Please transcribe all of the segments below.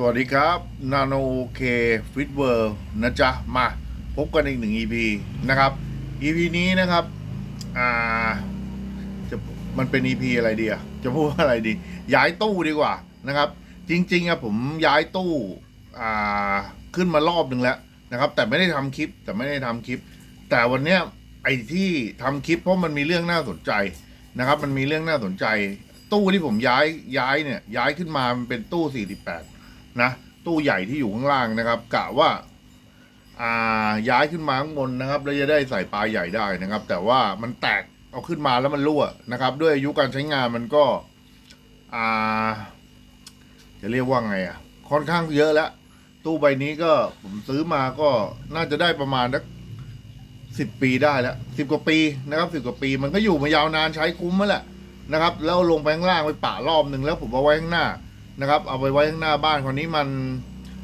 สวัสดีครับนาโนโอเคฟิตเวิร์นะจ๊ะ มาพบกันอีกหนึ่ง EP นะครับ EP นี้นะครับ อ่าจะมันเป็น EP อะไรดีอะจะพูดว่าอะไรดี ย้ายตู้ดีกว่านะครับ จริงๆอะผมย้ายตู้ อ่า ขึ้นมารอบหนึ่งแล้วนะครับ แต่ไม่ได้ทำคลิป แต่ไม่ได้ทำคลิป แต่วันเนี้ยไอ้ที่ทำคลิปเพราะมันมีเรื่องน่าสนใจนะครับ มันมีเรื่องน่าสนใจ ตู้ที่ผมย้ายย้ายเนี่ยย้ายขึ้นมามันเป็นตู้ 48 นะตู้ใหญ่ที่อยู่ข้างล่างนะครับกะว่าอ่าย้ายขึ้นมาข้างบนนะครับแล้วจะได้ใส่ปลาใหญ่ได้นะครับ แต่ว่ามันแตกเอาขึ้นมาแล้วมันรั่วนะครับ ด้วยอายุการใช้งานมันก็อ่าจะเรียกว่าไงอะค่อนข้างเยอะแล้วตู้ใบนี้ก็ผมซื้อมาก็น่าจะได้ประมาณสักสิบปีได้แล้วสิบกว่าปีนะครับสิบกว่าปีมันก็อยู่มายาวนานใช้คุ้มมาแหละนะครับ แล้วลงไปข้างล่างไปปะรอบหนึ่งแล้วผมเอาไว้ข้างหน้า นะครับ เอาไปไว้ข้างหน้าบ้านคราวนี้มัน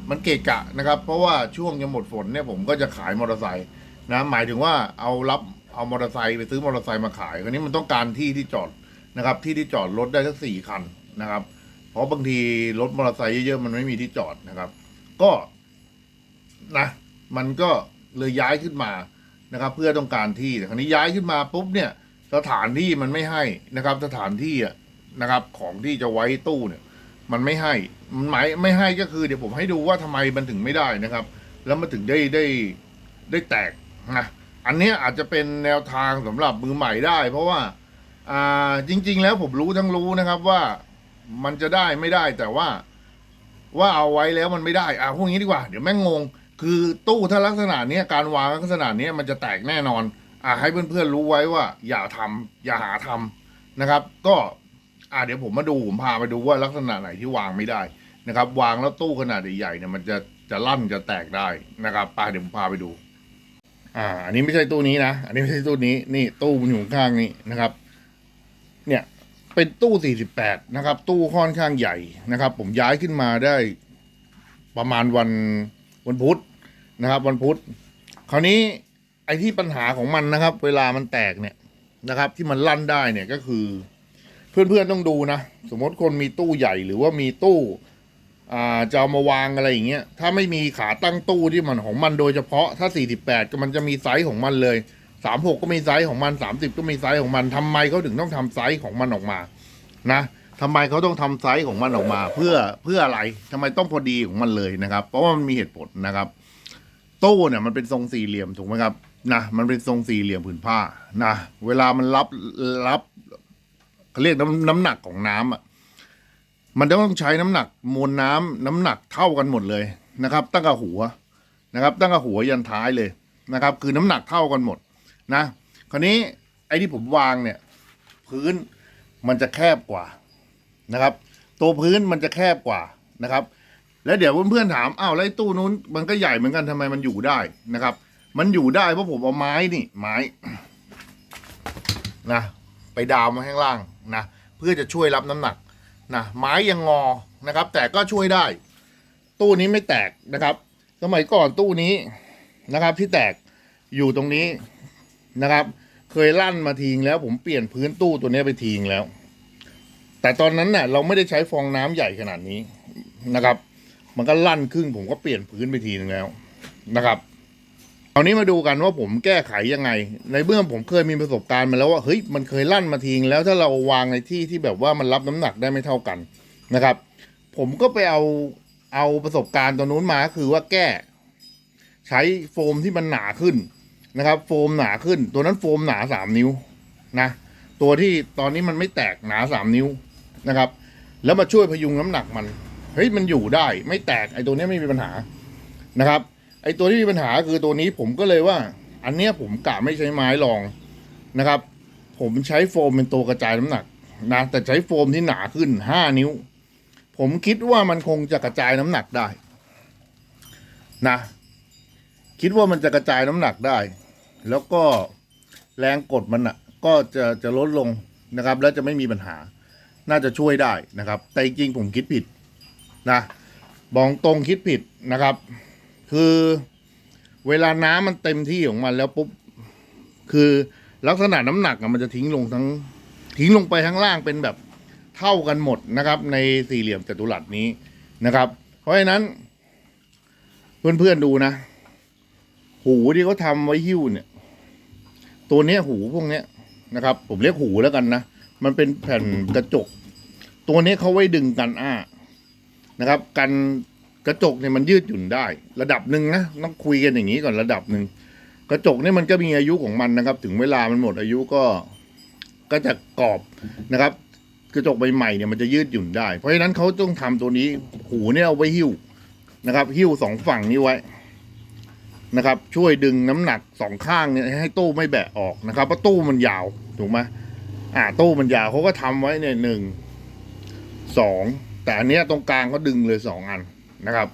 มันเกะกะนะครับ เพราะว่าช่วงจะหมดฝนเนี่ยผมก็จะขายมอเตอร์ไซค์นะหมายถึงว่าเอารับเอามอเตอร์ไซค์ไปซื้อมอเตอร์ไซค์มาขายคราวนี้มันต้องการที่ที่จอดนะครับ ที่ที่จอดรถได้สักสี่คันนะครับ เพราะบางทีรถมอเตอร์ไซค์เยอะๆมันไม่มีที่จอดนะครับ ก็นะมันก็เลยย้ายขึ้นมานะครับ เพื่อต้องการที่แต่คราวนี้ย้ายขึ้นมาปุ๊บเนี่ย สถานที่มันไม่ให้นะครับ สถานที่นะครับของที่จะไว้ตู้เนี่ย มันไม่ให้มันหมายไม่ให้ก็คือเดี๋ยวผมให้ดูว่าทำไมมันถึงไม่ได้นะครับ แล้วมันถึงได้ได้ได้แตกนะอันนี้อาจจะเป็นแนวทางสำหรับมือใหม่ได้ เพราะว่าอ่าจริง ๆ แล้วผมรู้ทั้งรู้นะครับว่ามันจะได้ไม่ได้แต่ว่าว่าเอาไว้แล้วมันไม่ได้อ่าพวกนี้ดีกว่า เดี๋ยวแม่งงง คือตู้ถ้าลักษณะนี้การวางลักษณะนี้มันจะแตกแน่นอนอ่าให้เพื่อนๆรู้ไว้ว่า อย่าทำอย่าหาทำนะครับ ก็ อ่าเดี๋ยวผมมาดูผมพาไปดูว่าลักษณะไหนที่วางไม่ได้นะครับ วางแล้วตู้ขนาดใหญ่ๆเนี่ยมันจะจะลั่นจะแตกได้นะครับไปเดี๋ยวผมพาไปดู อ่า อันนี้ไม่ใช่ตู้นี้นะอันนี้ไม่ใช่ตู้นี้นี่ตู้มันอยู่ข้างนี้นะครับ เนี่ยเป็นตู้ 48 นะครับ ตู้ค่อนข้างใหญ่นะครับ ผมย้ายขึ้นมาได้ประมาณวันวันพุธนะครับ วันพุธคราวนี้ไอ้ที่ปัญหาของมันนะครับ เวลามันแตกเนี่ยนะครับ ที่มันลั่นได้เนี่ยก็คือ เพื่อนๆต้องดูนะ สมมติคนมีตู้ใหญ่หรือว่ามีตู้อ่าจะเอามาวางอะไรอย่างเงี้ยถ้าไม่มีขาตั้งตู้ที่มันของมันโดยเฉพาะถ้า 48 ก็มันจะมีไซส์ของมันเลย 36 ก็มีไซส์ของมัน 30 ก็มีไซส์ของมันทำไมเขาถึงต้องทำไซส์ของมันออกมา นะทำไมเขาต้องทำไซส์ของมันออกมา เพื่อเพื่ออะไรทำไมต้องพอดีของมันเลยนะครับ เพราะว่ามันมีเหตุผลนะครับตู้เนี่ยมันเป็นทรงสี่เหลี่ยมถูกไหมครับนะมันเป็นทรงสี่เหลี่ยมผืนผ้านะเวลามันรับรับ เขาเรียกน้ำน้ำหนักของน้ำอะมันจะต้องใช้น้ำหนักมวลน้ำน้ำหนักเท่ากันหมดเลยนะครับ ตั้งแต่หัวนะครับ ตั้งแต่หัวยันท้ายเลยนะครับ คือน้ำหนักเท่ากันหมดนะ คราวนี้ไอ้ที่ผมวางเนี่ย พื้นมันจะแคบกว่านะครับ ตัวพื้นมันจะแคบกว่านะครับ แล้วเดี๋ยวเพื่อนๆถามอ้าวแล้วตู้นู้น มันก็ใหญ่เหมือนกันทำไมมันอยู่ได้นะครับ มันอยู่ได้เพราะผมเอาไม้นี่ไม้นะไปดาวมาข้างล่าง นะเพื่อจะช่วยรับน้ำหนักนะไม้ยังงอนะครับ แต่ก็ช่วยได้ ตู้นี้ไม่แตกนะครับ สมัยก่อนตู้นี้นะครับ ที่แตกอยู่ตรงนี้นะครับ เคยลั่นมาทิ้งแล้วผมเปลี่ยนพื้นตู้ตัวนี้ไปทิ้งแล้ว แต่ตอนนั้นเน่ะเราไม่ได้ใช้ฟองน้ำใหญ่ขนาดนี้นะครับ มันก็ลั่นครึ่งผมก็เปลี่ยนพื้นไปทีนึงแล้วนะครับ ครานี้มาดูกันว่าผมแก้ไขยังไง ในเบื้องผมเคยมีประสบการณ์มาแล้วว่าเฮ้ยมันเคยลั่นมาทิ้งแล้วถ้าเราวางในที่ที่แบบว่ามันรับน้ำหนักได้ไม่เท่ากันนะครับ ผมก็ไปเอาเอาประสบการณ์ตัวนู้นมาคือว่าแก้ ใช้โฟมที่มันหนาขึ้นนะครับ โฟมหนาขึ้น ตัวนั้นโฟมหนาสามนิ้วนะตัวที่ตอนนี้มันไม่แตกหนาสามนิ้วนะครับ แล้วมาช่วยพยุงน้ำหนักมันเฮ้ยมันอยู่ได้ไม่แตกไอ้ตัวเนี้ยไม่มีปัญหานะครับ ไอ้ตัวที่มีปัญหาคือตัวนี้ผมก็เลยว่า อันเนี้ยผมกะไม่ใช้ไม้รองนะครับ ผมใช้โฟมเป็นตัวกระจายน้ำหนักนะแต่ใช้โฟมที่หนาขึ้นห้านิ้ว ผมคิดว่ามันคงจะกระจายน้ำหนักได้ นะ คิดว่ามันจะกระจายน้ำหนักได้ แล้วก็แรงกดมันอะ ก็จะจะลดลงนะครับ แล้วจะไม่มีปัญหา น่าจะช่วยได้นะครับ แต่จริงผมคิดผิดนะบองตรงคิดผิดนะครับ คือเวลาน้ำมันเต็มที่ของมันแล้วปุ๊บคือลักษณะน้ำหนักมันจะทิ้งลงทั้งทิ้งลงไปข้งล่างเป็นแบบเท่ากันหมดนะครับ ในสี่เหลี่ยมจัตุรัสนี้นะครับ เพราะฉะนั้น เพื่อนๆดูนะ หูที่เขาทำไว้หิ้วเนี่ย ตัวเนี้ยหูพวกเนี้ยนะครับ ผมเรียกหูแล้วกันนะมันเป็นแผ่นกระจก ตัวนี้เขาไว้ดึงกันอ้านะครับ กัน กระจกเนี่ยมันยืดหยุ่นได้ ระดับหนึ่งนะต้องคุยกันอย่างนี้ก่อนระดับหนึ่งกระจกเนี่ยมันก็มีอายุของมันนะครับ ถึงเวลามันหมดอายุก็ก็จะกรอบนะครับ กระจกใหม่ๆเนี่ยมันจะยืดหยุ่นได้ เพราะฉะนั้นเขาต้องทำตัวนี้หูเนี่ยเอาไว้หิ้วนะครับ หิ้วสองฝั่งนี้ไว้นะครับ ช่วยดึงน้ำหนักสองข้างเนี่ยให้ตู้ไม่แบะออกนะครับเพราะตู้มันยาวถูกไหมอ่าตู้มันยาวเขาก็ทำไว้เนี่ยหนึ่งสองแต่อันเนี้ยตรงกลางเขาดึงเลยสองอัน นะครับ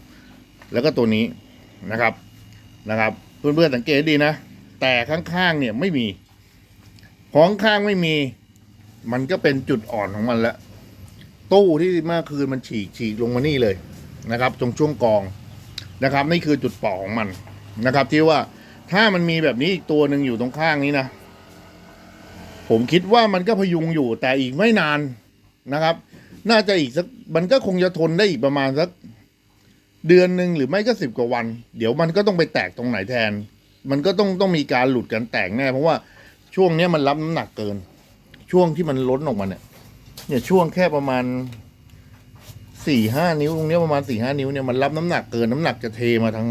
แล้วก็ตัวนี้นะครับนะครับ เพื่อนๆสังเกตดีนะ แต่ข้างๆเนี่ยไม่มีของข้างไม่มี มันก็เป็นจุดอ่อนของมันล้วตู้ที่เมื่อคืนมันฉีกฉีกลงมานี่เลยนะครับ ตรงช่วงกองนะครับ นี่คือจุดเปราะของมันนะครับ ที่ว่าถ้ามันมีแบบนี้อีกตัวหนึ่งอยู่ตรงข้างนี้นะ ผมคิดว่ามันก็พยุงอยู่แต่อีกไม่นานนะครับ น่าจะอีกสักมันก็คงจะทนได้อีกประมาณสัก เดือนหนึ่งหรือไม่ก็สิบกว่าวัน เดี๋ยวมันก็ต้องไปแตกตรงไหนแทน มันก็ต้องต้องมีการหลุดกันแตกแน่เพราะว่าช่วงเนี้ยมันรับน้ำหนักเกิน ช่วงที่มันล้นออกมาเนี่ยเนี่ยช่วงแค่ประมาณสี่ห้านิ้วตรงเนี้ยประมาณสี่ห้านิ้วเนี่ยมันรับน้ำหนักเกินน้ำหนักจะเทมาทั้ง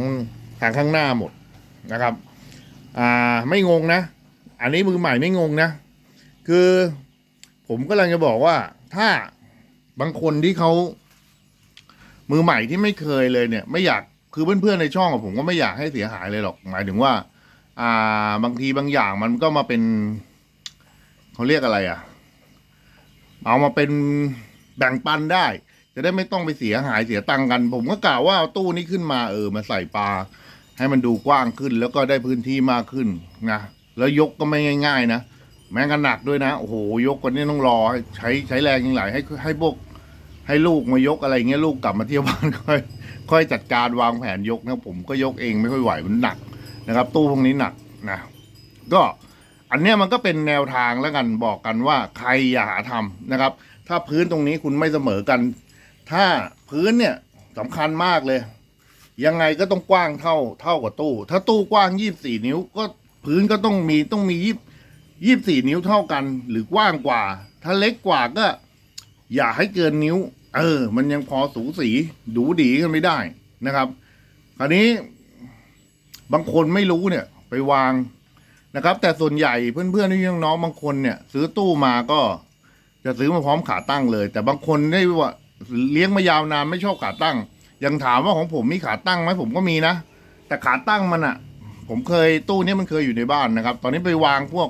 ทางข้างหน้าหมดนะครับ อ่าไม่งงนะ อันนี้มือใหม่ไม่งงนะ คือผมกำลังจะบอกว่าถ้าบางคนที่เขา มือใหม่ที่ไม่เคยเลยเนี่ย ไม่อยากคือเพื่อนๆในช่องอะผมก็ไม่อยากให้เสียหายเลยหรอก หมายถึงว่า อ่า บางทีบางอย่างมันก็มาเป็นเขาเรียกอะไรอะเอามาเป็นแบ่งปันได้ จะได้ไม่ต้องไปเสียหายเสียตังค์กัน ผมก็กล่าวว่าเอาตู้นี้ขึ้นมาเออมาใส่ปลาให้มันดูกว้างขึ้น แล้วก็ได้พื้นที่มากขึ้นนะแล้วยกก็ไม่ง่าย ๆ นะแม้กันหนักด้วยนะโอ้โหยกกันนี่ต้องรอให้ใช้ใช้แรงยังไงให้ให้พวก ให้ลูกมายกอะไรเงี้ยลูกกลับมาเที่ยวบ้านค่อยค่อยจัดการวางแผนยกนะผมก็ยกเองไม่ค่อยไหวมันหนักนะครับ ตู้พวกนี้หนักนะก็อันเนี้ยมันก็เป็นแนวทางแล้วกันบอกกันว่าใครอย่าหาทำนะครับ ถ้าพื้นตรงนี้คุณไม่เสมอกัน ถ้าพื้นเนี่ยสำคัญมากเลย ยังไงก็ต้องกว้างเท่าเท่ากับตู้ ถ้าตู้กว้างยี่สี่นิ้ว ก็พื้นก็ต้องมีต้องมียี่ยี่สี่นิ้วเท่ากัน หรือกว้างกว่า ถ้าเล็กกว่าก็ อย่าให้เกินนิ้ว เออ มันยังพอสูสี ดูดีกันไม่ได้นะครับ คราวนี้บางคนไม่รู้เนี่ย ไปวางนะครับ แต่ส่วนใหญ่เพื่อนๆพี่น้องบางคนเนี่ย ซื้อตู้มาก็จะซื้อมาพร้อมขาตั้งเลย แต่บางคนได้ว่าเลี้ยงมายาวนานไม่ชอบขาตั้ง ยังถามว่าของผมมีขาตั้งไหมผมก็มีนะ แต่ขาตั้งมันอะผมเคยตู้นี้มันเคยอยู่ในบ้านนะครับ ตอนนี้ไปวางพวก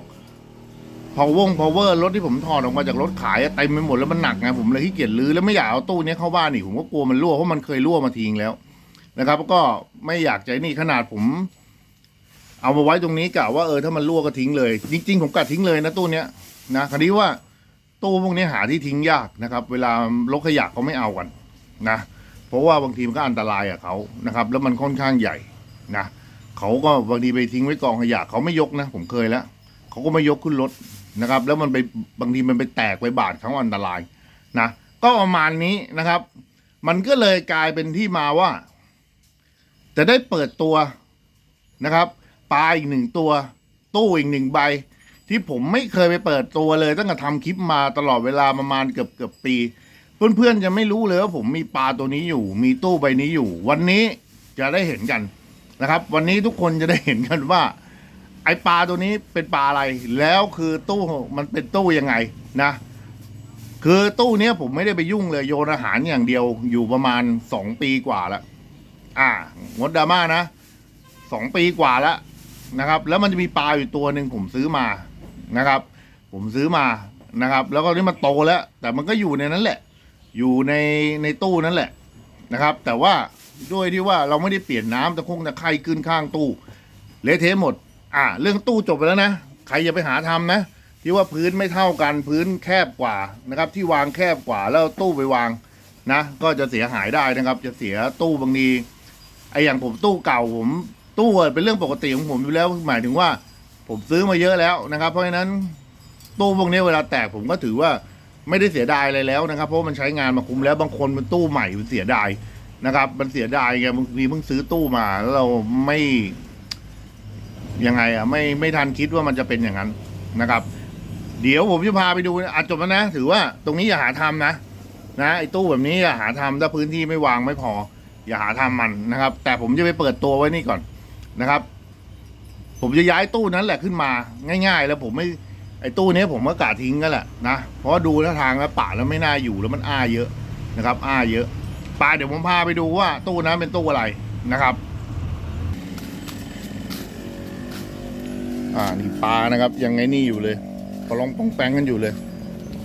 power power รถที่ผมถอดออกมาจากรถขายอะเต็มไปหมดแล้วมันหนักไงผมเลยขี้เกียจรื้อแล้วไม่อยากเอาตู้เนี้ยเข้าบ้านอีกผมก็กลัวมันรั่วเพราะมันเคยรั่วมาทิ้งแล้วนะครับ ก็ไม่อยากใจนี่ขนาดผม เอามาไว้ตรงนี้กะว่าเออถ้ามันรั่วก็ทิ้งเลย จริง ๆ ผมกะทิ้งเลยนะตู้เนี้ยนะคราวนี้ว่าตู้พวกนี้หาที่ทิ้งยากนะครับ เวลารถขยะเขาไม่เอากันนะเพราะว่าบางทีมันก็อันตรายกับเขานะครับ แล้วมันค่อนข้างใหญ่นะเขาก็บางทีไปทิ้งไว้กองขยะเขาไม่ยกนะ ผมเคยแล้วเขาก็ไม่ยกขึ้นรถ นะครับ แล้วมันไปบางทีมันไปแตกไปบาดเขาอันตรายนะก็ประมาณนี้นะครับ มันก็เลยกลายเป็นที่มาว่า จะได้เปิดตัวนะครับปลาอีกหนึ่งตัว ตู้อีกหนึ่งใบ ที่ผมไม่เคยไปเปิดตัวเลยตั้งแต่ทำคลิปมาตลอดเวลาประมาณเกือบเกือบปี เพื่อนๆจะไม่รู้เลยว่าผมมีปลาตัวนี้อยู่ มีตู้ใบนี้อยู่ วันนี้จะได้เห็นกันนะครับ วันนี้ทุกคนจะได้เห็นกันว่า ไอปลาตัวนี้เป็นปลาอะไร แล้วคือตู้มันเป็นตู้ยังไงนะ คือตู้เนี้ยผมไม่ได้ไปยุ่งเลยโยนอาหารอย่างเดียวอยู่ประมาณสองปีกว่าล้วอ่างดดราม่านะสองปีกว่าแล้วนะครับ แล้วมันจะมีปลาอยู่ตัวหนึ่งผมซื้อมานะครับ ผมซื้อมานะครับ แล้วก็นี่มันโตแล้ว แต่มันก็อยู่ในนั้นแหละ อยู่ในในตู้นั้นแหละนะครับ แต่ว่าด้วยที่ว่าเราไม่ได้เปลี่ยนน้ำตะคงตะไคร่ขึ้นข้างตู้เละเทะหมด อ่า เรื่องตู้จบไปแล้วนะ ใครอย่าไปหาทำนะ ที่ว่าพื้นไม่เท่ากันพื้นแคบกว่านะครับ ที่วางแคบกว่าแล้วตู้ไปวางนะ ก็จะเสียหายได้นะครับ จะเสียตู้บางทีไออย่างผมตู้เก่าผมตู้เป็นเรื่องปกติของผมอยู่แล้วหมายถึงว่า ผมซื้อมาเยอะแล้วนะครับ เพราะฉะนั้นตู้พวกนี้เวลาแตกผมก็ถือว่าไม่ได้เสียดายอะไรแล้วนะครับ เพราะมันใช้งานมาคุ้มแล้วบางคนมันตู้ใหม่มันเสียดายนะครับ มันเสียดายไงบางทีเพิ่งซื้อตู้มาแล้วเราไม่ ยังไงอะไม่ไม่ทันคิดว่ามันจะเป็นอย่างนั้นนะครับ เดี๋ยวผมจะพาไปดูอาจบแล้วนะ ถือว่าตรงนี้อย่าหาทำนะนะไอ้ตู้แบบนี้อย่าหาทำถ้าพื้นที่ไม่วางไม่พอ อย่าหาทำมันนะครับ แต่ผมจะไปเปิดตัวไว้นี่ก่อนนะครับ ผมจะย้ายตู้นั้นแหละขึ้นมาง่าย ๆ แล้วผมไม่ไอ้ตู้นี้ผมก็กาทิ้งกันแหละนะเพราะว่าดูท่าทางแล้วป่าแล้วไม่น่าอยู่แล้วมันอ้าเยอะนะครับ อ้าเยอะปลาเดี๋ยวผมพาไปดูว่าตู้นั้นเป็นตู้อะไรนะครับ อ่านี่ปลานะครับยังไงนี่อยู่เลยปลองป้องแปงกันอยู่เลย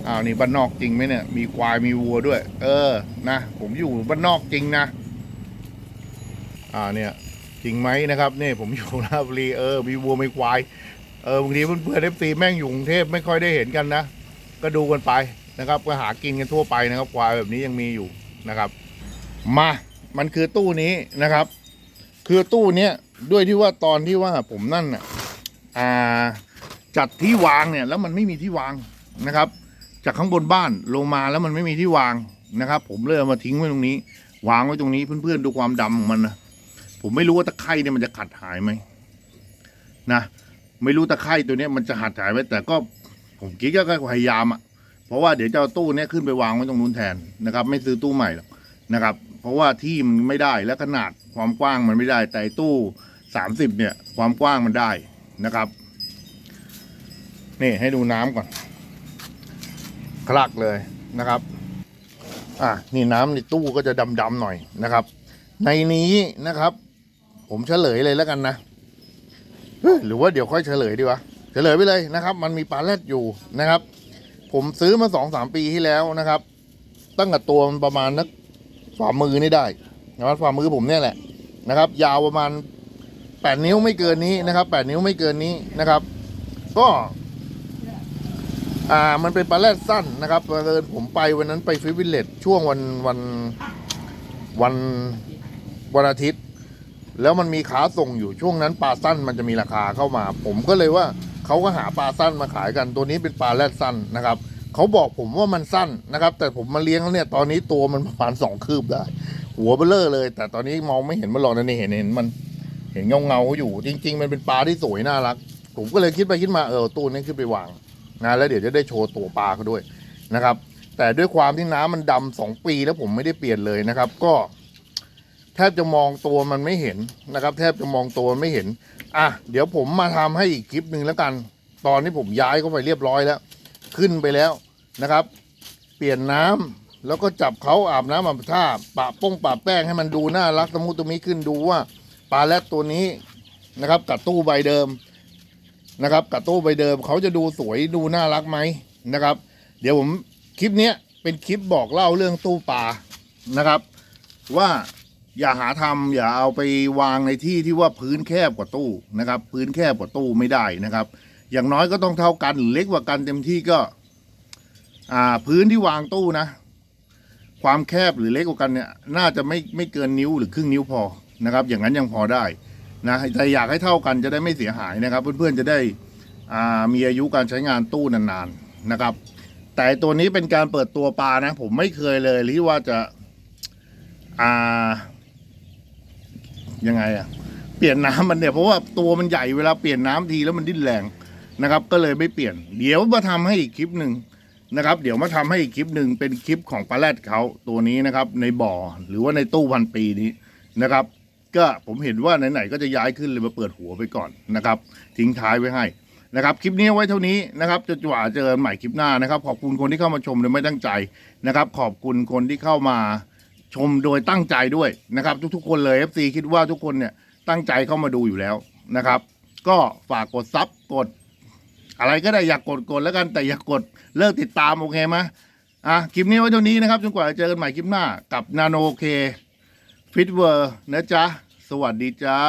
อ้าวนี่บ้านนอกจริงไหมเนี่ยมีควายมีวัวด้วย เออนะผมอยู่บ้านนอกจริงนะอ่าเนี่ยจริงไหมนะครับนี่ผมอยู่ราชบุรีเออมีวัวมีควายเออบางทีเพื่อนๆเอฟซีแม่งอยู่กรุงเทพไม่ค่อยได้เห็นกันนะก็ดูกันไปนะครับก็หากินกันทั่วไปนะครับควายแบบนี้ยังมีอยู่นะครับ มามันคือตู้นี้นะครับ คือตู้เนี้ยด้วยที่ว่าตอนที่ว่าผมนั่นน่ะ จัดที่วางเนี่ยแล้วมันไม่มีที่วางนะครับ จากข้างบนบ้านลงมาแล้วมันไม่มีที่วางนะครับ ผมเลยเอามาทิ้งไว้ตรงนี้ วางไว้ตรงนี้เพื่อนๆดูความดำของมันนะผมไม่รู้ว่าตะไคร่เนี่ยมันจะขัดหายไหมนะไม่รู้ตะไคร่ตัวเนี้ยมันจะหัดหายไหมแต่ก็ผมคิดก็พยายามอะเพราะว่าเดี๋ยวจะเอาตู้เนี้ยขึ้นไปวางไว้ตรงนู้นแทนนะครับ ไม่ซื้อตู้ใหม่หรอกนะครับ เพราะว่าที่มันไม่ได้และขนาดความกว้างมันไม่ได้แต่ตู้สามสิบเนี่ยความกว้างมันได้ นะครับ นี่ให้ดูน้ำก่อนคลักเลยนะครับ อะนี่น้ำในตู้ก็จะดำๆหน่อยนะครับ ในนี้นะครับ ผมเฉลยเลยแล้วกันนะหรือว่าเดี๋ยวค่อยเฉลยดีวะเฉลยไปเลยนะครับ มันมีปลาแรดอยู่นะครับ ผมซื้อมาสองสามปีที่แล้วนะครับ ตั้งแต่ตัวมันประมาณนักฝ่ามือนี่ได้นะครับฝ่ามือผมเนี่ยแหละนะครับ ยาวประมาณ แปดนิ้วไม่เกินนี้นะครับแปดนิ้วไม่เกินนี้นะครับ ก็อ่ามันเป็นปลาแรดสั้นนะครับบังเอิญผมไปวันนั้นไปฟิวิลเลตช่วงวันวันวันวันอาทิตย์ แล้วมันมีขาส่งอยู่ช่วงนั้นปลาสั้นมันจะมีราคาเข้ามา ผมก็เลยว่าเขาก็หาปลาสั้นมาขายกันตัวนี้เป็นปลาแรดสั้นนะครับเขาบอกผมว่ามันสั้นนะครับ แต่ผมมาเลี้ยงแล้วเนี่ยตอนนี้ตัวมันประมาณสองคืบได้ หัวเบลเลอร์เลย แต่ตอนนี้มองไม่เห็นมันหรอกนะนี่เห็นเห็นมัน เห็นเงาเงาอยู่ จริง ๆ มันเป็นปลาที่สวยน่ารัก ผมก็เลยคิดไปคิดมาเออตู้นี้ขึ้นไปวางนะแล้วเดี๋ยวจะได้โชว์ตัวปลาเขาด้วยนะครับ แต่ด้วยความที่น้ำมันดำสองปีแล้วผมไม่ได้เปลี่ยนเลยนะครับ ก็ แทบจะมองตัวมันไม่เห็นนะครับ แทบจะมองตัวไม่เห็น อะเดี๋ยวผมมาทำให้อีกคลิปหนึ่งแล้วกัน ตอนที่ผมย้ายเข้าไปเรียบร้อยแล้ว ขึ้นไปแล้วนะครับ เปลี่ยนน้ำแล้วก็จับเขาอาบน้ำอาบท่าปะป้งปะแป้งให้มันดูน่ารักตะมุตะมิขึ้นดูว่า ปลาแรดตัวนี้นะครับกับตู้ใบเดิมนะครับกับตู้ใบเดิมเขาจะดูสวยดูน่ารักไหมนะครับ เดี๋ยวผมคลิปนี้เป็นคลิปบอกเล่าเรื่องตู้ปลานะครับ ว่าอย่าหาทำอย่าเอาไปวางในที่ที่ว่าพื้นแคบกว่าตู้นะครับ พื้นแคบกว่าตู้ไม่ได้นะครับ อย่างน้อยก็ต้องเท่ากันหรือเล็กกว่ากันเต็มที่ก็ อ่าพื้นที่วางตู้นะ ความแคบหรือเล็กกว่ากันเนี่ย น่าจะไม่ไม่เกินนิ้วหรือครึ่งนิ้วพอ นะครับ อย่างนั้นยังพอได้นะแต่อยากให้เท่ากันจะได้ไม่เสียหายนะครับ เพื่อนๆจะได้มีอายุการใช้งานตู้นานๆนะครับ แต่ตัวนี้เป็นการเปิดตัวปลานะ ผมไม่เคยเลยที่ว่าจะอ่ายังไงอะเปลี่ยนน้ำมันเนี่ยเพราะว่าตัวมันใหญ่เวลาเปลี่ยนน้ำทีแล้วมันดิ้นแรงนะครับ ก็เลยไม่เปลี่ยน เดี๋ยวมาทำให้อีกคลิปหนึ่งนะครับ เดี๋ยวมาทำให้อีกคลิปหนึ่งเป็นคลิปของปลาแรดเขาตัวนี้นะครับ ในบ่อหรือว่าในตู้พันปีนี้นะครับ ก็ผมเห็นว่าไหนๆก็จะย้ายขึ้นเลยมาเปิดหัวไปก่อนนะครับ ทิ้งท้ายไว้ให้นะครับคลิปนี้ไว้เท่านี้นะครับจะจว่าเจอกันใหม่คลิปหน้านะครับ ขอบคุณคนที่เข้ามาชมโดยไม่ตั้งใจนะครับ ขอบคุณคนที่เข้ามาชมโดยตั้งใจด้วยนะครับ ทุกๆคนเลย FC คิดว่าทุกคนเนี่ยตั้งใจเข้ามาดูอยู่แล้วนะครับ ก็ฝากกดซับกด อะไรก็ได้อยากกดกดแล้วกันแต่อย่ากดเลิกติดตามโอเคไหมอะคลิปนี้ไว้เท่านี้นะครับจนกว่าจะเจอกันใหม่คลิปหน้ากับนาโนเคฟิตเวอร์นะจ๊ะ สวัสดีจ้า